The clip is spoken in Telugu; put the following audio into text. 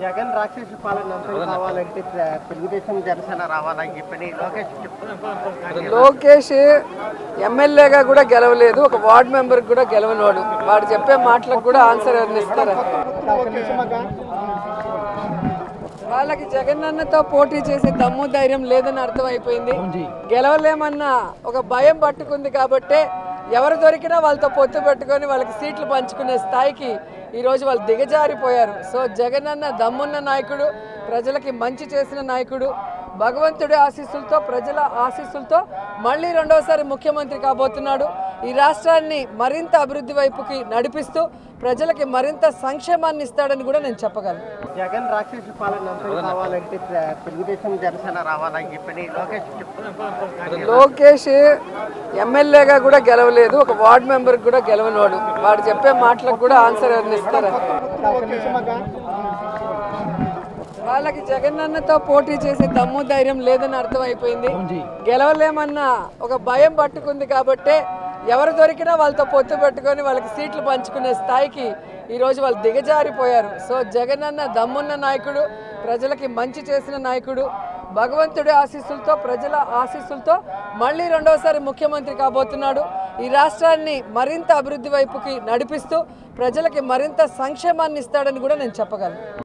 జగన్ రాక్షస పాలన కావాలంటే తెలుగుదేశం జనసేన రావాలని చెప్పని లోకేష్ లోకేష్ ఎమ్మెల్యేగా కూడా గెలవలేదు ఒక వార్డ్ మెంబర్ కూడా గెలవనోడు వాడు చెప్పే మాటలకు కూడా ఆన్సర్ ఇస్తారా? వాళ్ళకి జగనన్నతో పోటీ చేసే దమ్ము ధైర్యం లేదని అర్థమైపోయింది. గెలవలేమన్న ఒక భయం పట్టుకుంది కాబట్టే ఎవరు దొరికినా వాళ్ళతో పొత్తు పెట్టుకొని వాళ్ళకి సీట్లు పంచుకునే స్థాయికి ఈరోజు వాళ్ళు దిగజారిపోయారు. సో జగన్ అన్న దమ్మున్న నాయకుడు ప్రజలకి మంచి చేసిన నాయకుడు. భగవంతుడి ఆశీస్సులతో ప్రజల ఆశీస్సులతో మళ్ళీ రెండోసారి ముఖ్యమంత్రి కాబోతున్నాడు. ఈ రాష్ట్రాన్ని మరింత అభివృద్ధి వైపుకి నడిపిస్తూ ప్రజలకి మరింత సంక్షేమాన్ని ఇస్తాడని కూడా నేను చెప్పగలను. జగన్ రాక్షస పాలన తెలుగుదేశం జనసేన రావాలని చెప్పని లోకేష్ ఎమ్మెల్యేగా కూడా గెలవలేదు ఒక వార్డ్ మెంబర్ కూడా గెలవనోడు. వాడు చెప్పే మాటలకు కూడా ఆన్సర్ ఎవరిని ఇస్తారా వాళ్ళకి జగనన్నతో పోటీ చేసే దమ్ము ధైర్యం లేదని అర్థమైపోయింది. గెలవలేమన్న ఒక భయం పట్టుకుంది కాబట్టే ఎవరు దొరికినా వాళ్ళతో పొత్తు పెట్టుకొని వాళ్ళకి సీట్లు పంచుకునే స్థాయికి ఈరోజు వాళ్ళు దిగజారిపోయారు. సో జగనన్న దమ్మున్న నాయకుడు ప్రజలకి మంచి చేసిన నాయకుడు భగవంతుడి ఆశీస్సులతో ప్రజల ఆశీస్సులతో మళ్ళీ రెండోసారి ముఖ్యమంత్రి కాబోతున్నాడు. ఈ రాష్ట్రాన్ని మరింత అభివృద్ధి వైపుకి నడిపిస్తూ ప్రజలకి మరింత సంక్షేమాన్ని ఇస్తాడని కూడా నేను చెప్పగలను.